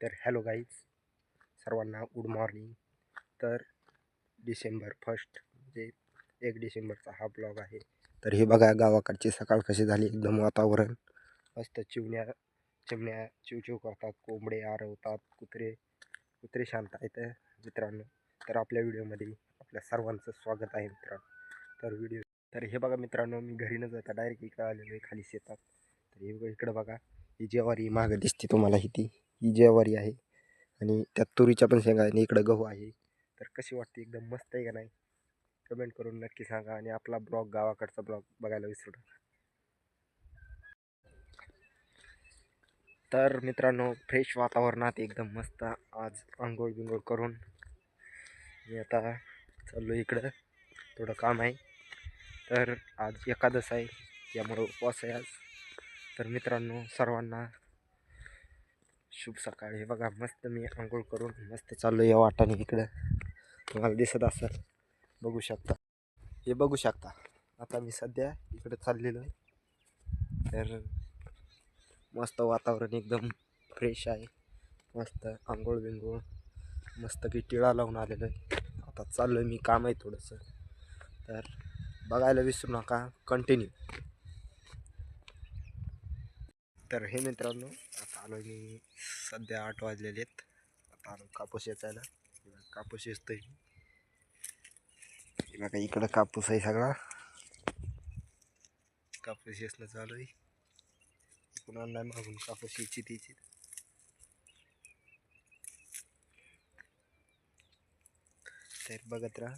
तर hello guys सर्वांना good morning. तर डिसेंबर फर्स्ट म्हणजे एक डिसेंबरचा हा ब्लॉग आहे. तर हे बघा गावाकडची सकाळ कशी झाली एकदम वातावरण. मस्त चिवण्या चिमण्या चिवचिव करतात कोंबडे आरवतात कुत्रे कुत्रे शांत आहेत मित्रांनो. तर आपल्या व्हिडिओमध्ये आपल्या सर्वांचं स्वागत आहे मित्रांनो. तर व्हिडिओ तर हे बघा मित्रांनो मी घरी न जाता डायरेक्ट इकडं आलेलो आहे खाली शेतात. तर हे बघा इकडं बघा ही जेवारी मागं दिसते तुम्हाला ही ती ही ज्वारी आहे. आणि त्यात तुरीच्या पण शेंगा आहे आणि इकडं गहू आहे. तर कशी वाटते? एकदम मस्त आहे का नाही? कमेंट करून नक्की सांगा आणि आपला ब्लॉग गावाकडचा ब्लॉग बघायला विसरू नका. तर मित्रांनो फ्रेश वातावरणात एकदम मस्त आज आंघोळ बिंघोळ करून मी आता चाललो इकडं. थोडं काम आहे. तर आज एकादश आहे. त्यामुळं उपवास आहे आज. तर मित्रांनो सर्वांना शुभ सकाळ. हे बघा मस्त मी आंघोळ करून मस्त चाललो या वाटाने इकडं. तुम्हाला दिसत असेल. बघू शकता. हे बघू शकता. आता मी सध्या इकडं चाललेलो आहे तर मस्त वातावरण एकदम फ्रेश आहे. मस्त आंघोळ बिंघोळ मस्त की टिळा लावून आलेलो आहे. आता चाललो आहे मी काम आहे थोडंसं. तर बघायला विसरू नका. कंटिन्यू तर हे मित्रांनो आता आलो मी सध्या आठ वाजलेले आहेत. आता आलो कापूस येचायला किंवा कापूस येतोय. किंवा बघा इकडं कापूस आहे सगळा. कापूस येसणं चालू आहे. पुन्हा नाही मागून कापूस यायची त्याची तर बघत राहा.